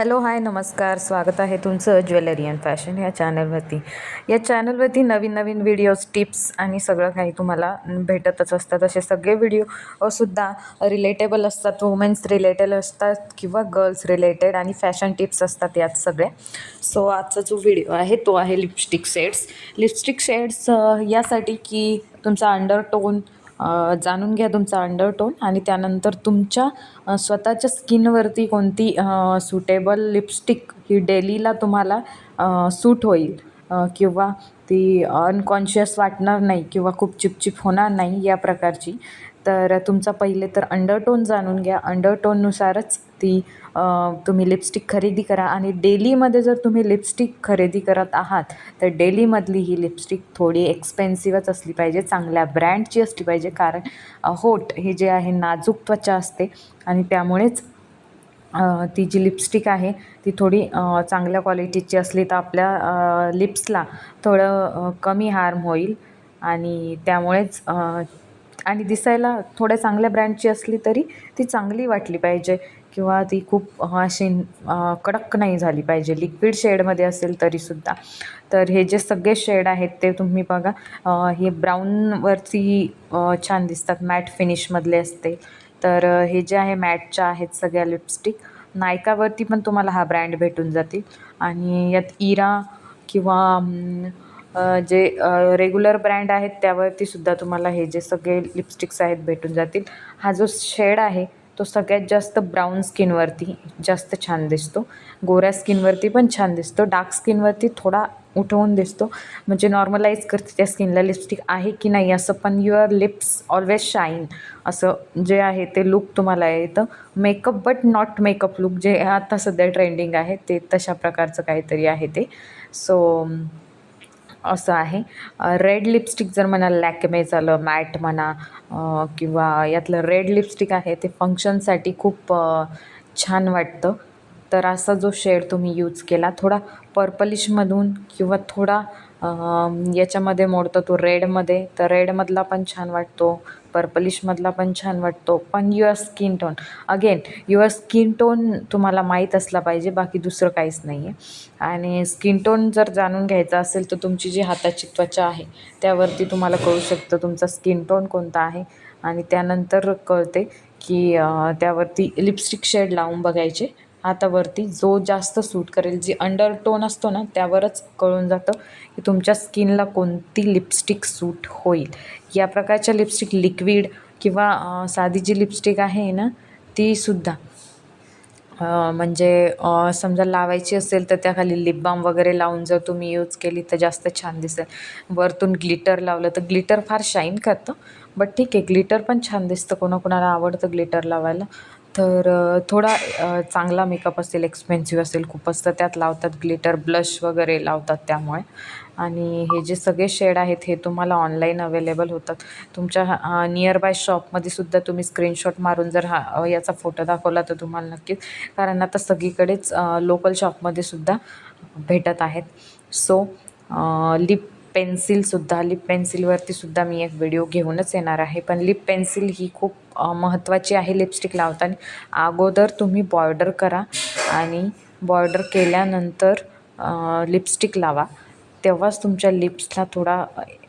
Hello hi नमस्कार. स्वागत आहे तुमचं ज्वेलरी अँड फॅशन या चॅनलवरती. या चॅनलवरती नवीन नवीन व्हिडिओज टिप्स आणि सगळं काही तुम्हाला भेटतच असतात. असे सगळे व्हिडिओ सुद्धा रिलेटेबल असतात. वुमेन्स रिलेटेड असतात किंवा गर्ल्स रिलेटेड आणि फॅशन टिप्स असतात यात सगळे. सो आजचा जो व्हिडिओ आहे तो आहे लिपस्टिक शेड्स. लिपस्टिक शेड्स यासाठी की तुमचा अंडरटोन टोन जाणून घ्या तुमचा अंडरटोन आणि त्यानंतर तुमच्या स्वतःच्या स्किनवरती कोणती सुटेबल लिपस्टिक ही डेलीला तुम्हाला सूट होईल. किंवा ती अनकॉन्शियस वाटणार नाही किंवा खूप चिपचिप होणार नाही या प्रकारची. तर तुमचा पहिले तर अंडरटोन जाणून घ्या. अंडरटोननुसारच ती तुम्ही लिपस्टिक खरेदी करा. आणि डेलीमध्ये जर तुम्ही लिपस्टिक खरेदी करत आहात तर डेलीमधली ही लिपस्टिक थोडी एक्सपेन्सिवच असली पाहिजे. चांगल्या ब्रँडची असली पाहिजे. कारण होट होठ हे जे आहे नाजूक त्वचा असते. आणि त्यामुळेच ती जी लिपस्टिक आहे ती थोडी चांगल्या क्वालिटीची असली तर आपल्या लिप्सला थोडं कमी हार्म होईल. आणि त्यामुळेच आणि दिसायला थोड्या चांगल्या ब्रँडची असली तरी ती चांगली वाटली पाहिजे. किंवा ती खूप अशी कडक नाही झाली पाहिजे. लिक्विड शेडमध्ये असेल तरीसुद्धा. तर हे जे सगळे शेड आहेत ते तुम्ही बघा. हे ब्राऊनवरती छान दिसतात. मॅट फिनिशमधले असते. तर हे जे आहे मॅटच्या आहेत सगळ्या लिपस्टिक. नायकावरती पण तुम्हाला हा ब्रँड भेटून जातील. आणि यात इरा किंवा जे रेग्युलर ब्रँड आहेत त्यावरती सुद्धा तुम्हाला हे जे सगळे लिपस्टिक्स आहेत भेटून जातील. हा जो शेड आहे तो सगळ्यात जास्त ब्राऊन स्किनवरती जास्त छान दिसतो. गोऱ्या स्किनवरती पण छान दिसतो. डार्क स्किनवरती थोडा उठवून दिसतो. म्हणजे नॉर्मलाईज करते त्या स्किनला लिपस्टिक आहे की नाही असं पण युअर लिप्स ऑलवेज शाईन असं जे आहे ते लुक तुम्हाला येतं. Makeup but not makeup look जे आता सध्या ट्रेंडिंग आहे ते तशा प्रकारचं काहीतरी आहे ते. सो असं आहे. रेड लिपस्टिक जर म्हणा लॅकमे झालं मॅट म्हणा किंवा यातलं रेड लिपस्टिक आहे ते फंक्शनसाठी खूप छान वाटतं. तर असा जो शेड तुम्ही यूज केला थोडा पर्पलिशमधून किंवा थोडा याच्यामध्ये मोडतो तो रेडमध्ये तर रेडमधला पण छान वाटतो. पर्पलिशमधला पण छान वाटतो. पण your skin tone again your skin tone तुम्हाला माहीत असला पाहिजे बाकी दुसरं काहीच नाही आहे आणि स्किन टोन जर जाणून घ्यायचा असेल तर तुमची जी हाताची त्वचा आहे त्यावरती तुम्हाला कळू शकतं तुमचा स्किन टोन कोणता आहे. आणि त्यानंतर कळते की त्यावरती लिपस्टिक शेड लावून बघायचे. हातावरती जो जास्त सूट करेल जी अंडर टोन असतो ना त्यावरच कळून जातं की तुमच्या स्किनला कोणती लिपस्टिक सूट होईल. या प्रकारच्या लिपस्टिक लिक्विड किंवा साधी जी लिपस्टिक आहे ना तीसुद्धा म्हणजे समजा लावायची असेल तर त्याखाली लिप बाम वगैरे लावून जर तुम्ही यूज केली तर जास्त छान दिसेल. वरतून ग्लिटर लावलं तर ग्लिटर फार शाईन करतं बट ठीक आहे ग्लिटर पण छान दिसतं कोणाकोणाला आवडतं ग्लिटर लावायला. तर थोडा चांगला मेकअप असेल एक्सपेन्सिव्ह असेल खूपच तर त्यात लावतात ग्लिटर ब्लश वगैरे लावतात त्यामुळे. आणि हे जे सगळे शेड आहेत हे तुम्हाला ऑनलाईन अवेलेबल होतात. तुमच्या नियर बाय शॉपमध्ये सुद्धा तुम्ही स्क्रीनशॉट मारून जर हा याचा फोटो दाखवला तर तुम्हाला नक्कीच कारण आता सगळीकडेच लोकल शॉपमध्ये सुद्धा भेटत आहेत. सो लिप पेन्सिलसुद्धा लिप पेन्सिलवरतीसुद्धा मी एक व्हिडिओ घेऊनच येणार आहे. पण लिप पेन्सिल ही खूप महत्त्वाची आहे लिपस्टिक लावताना. अगोदर तुम्ही बॉर्डर करा आणि बॉर्डर केल्यानंतर लिपस्टिक लावा. तेव्हाच तुमच्या लिप्सला थोडा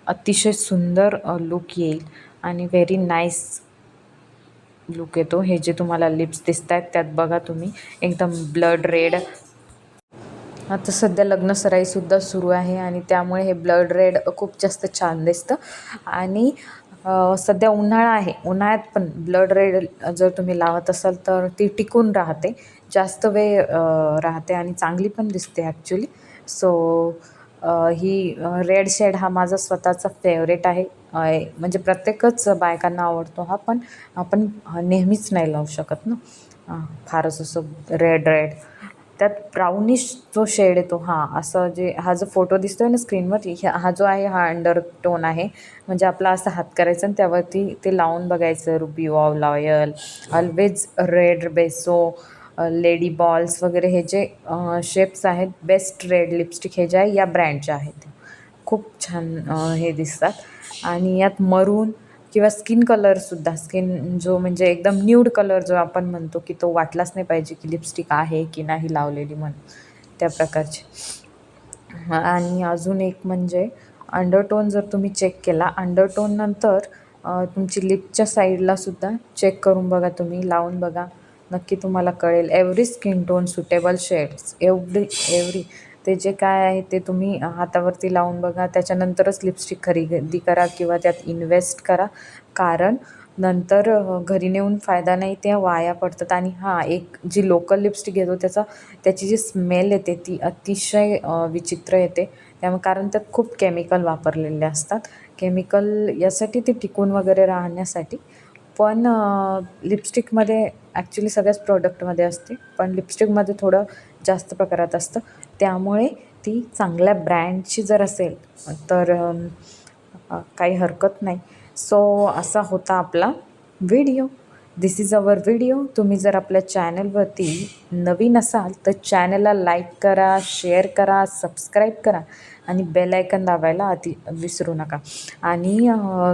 अतिशय सुंदर लुक येईल आणि व्हेरी नाईस लुक येतो. हे जे तुम्हाला लिप्स दिसत आहेत त्यात बघा तुम्ही. एकदम ब्लड रेड आता सध्या लग्नसराईसुद्धा सुरू आहे आणि त्यामुळे हे ब्लड रेड खूप जास्त छान दिसतं. आणि सध्या उन्हाळा आहे. उन्हाळ्यात पण ब्लड रेड जर तुम्ही लावत असाल तर ती टिकून राहते. जास्त वेळ राहते आणि चांगली पण दिसते ॲक्च्युली सो ही रेड शेड हा माझा स्वतःचा फेवरेट आहे. म्हणजे प्रत्येकच बायकांना आवडतो हा पण आपण नेहमीच नाही लावू शकत ना. फारच असं रेड रेड त्यात ब्राउनिश जो शेड येतो हां असं जे हा जो फोटो दिसतो आहे ना स्क्रीनवर ह्या हा जो आहे हा अंडर टोन आहे. म्हणजे आपला असा हात करायचा आणि त्यावरती ते लावून बघायचं ruby of loyal always red बेसो लेडी बॉल्स वगैरे हे जे शेप्स आहेत बेस्ट रेड लिपस्टिक हे जे आहे या ब्रँडच्या आहेत. खूप छान हे दिसतात. आणि यात मरून किंवा स्किन कलरसुद्धा स्किन जो म्हणजे एकदम न्यूड कलर जो आपण म्हणतो की तो वाटलाच नाही पाहिजे की लिपस्टिक आहे की नाही लावलेली म्हणून त्या प्रकारची. आणि अजून एक म्हणजे अंडरटोन जर तुम्ही चेक केला अंडरटोननंतर तुमची लिपच्या साईडला सुद्धा चेक करून बघा तुम्ही लावून बघा. नक्की तुम्हाला कळेल. Every skin tone suitable shades एवढी एव्हरी ते जे काय आहे ते तुम्ही हातावरती लावून बघा. त्याच्यानंतरच लिपस्टिक खरेदी करा किंवा त्यात इन्व्हेस्ट करा. कारण नंतर घरी नेऊन फायदा नाही त्या वाया पडतात. आणि हां एक जी लोकल लिपस्टिक घेतो त्याचा त्याची जी स्मेल येते ती अतिशय विचित्र येते. त्यामुळे कारण त्यात खूप केमिकल वापरलेले असतात. केमिकल यासाठी ते टिकून वगैरे राहण्यासाठी. पण लिपस्टिकमध्ये ॲक्च्युली सगळ्याच प्रोडक्टमध्ये असते. पण लिपस्टिकमध्ये थोडं जास्त प्रकारात असतं. त्यामुळे ती चांगल्या ब्रँडची जर असेल तर काही हरकत नाही. सो असा होता आपला video. This is our video तुम्ही जर आपल्या चॅनलवरती नवीन असाल तर चॅनलला लाईक करा शेअर करा सबस्क्राईब करा आणि बेल आयकन दाबायला अति विसरू नका. आणि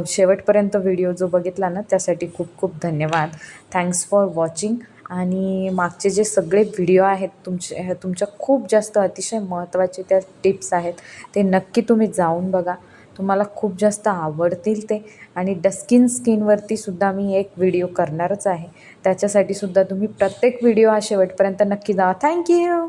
शेवटपर्यंत व्हिडिओ जो बघितला ना त्यासाठी खूप खूप धन्यवाद. थँक्स फॉर वॉचिंग आणि मागचे जे सगळे व्हिडिओ आहेत तुमचे तुमच्या खूप जास्त अतिशय महत्त्वाचे त्या टिप्स आहेत. ते नक्की तुम्ही जाऊन बघा. तुम्हाला खूप जास्त आवडतील ते. आणि डस्किन स्किनवरती सुद्धा मी एक व्हिडिओ करणारच आहे. त्याच्यासाठी सुद्धा तुम्ही प्रत्येक व्हिडिओ हा शेवटपर्यंत नक्की जा. थँक्यू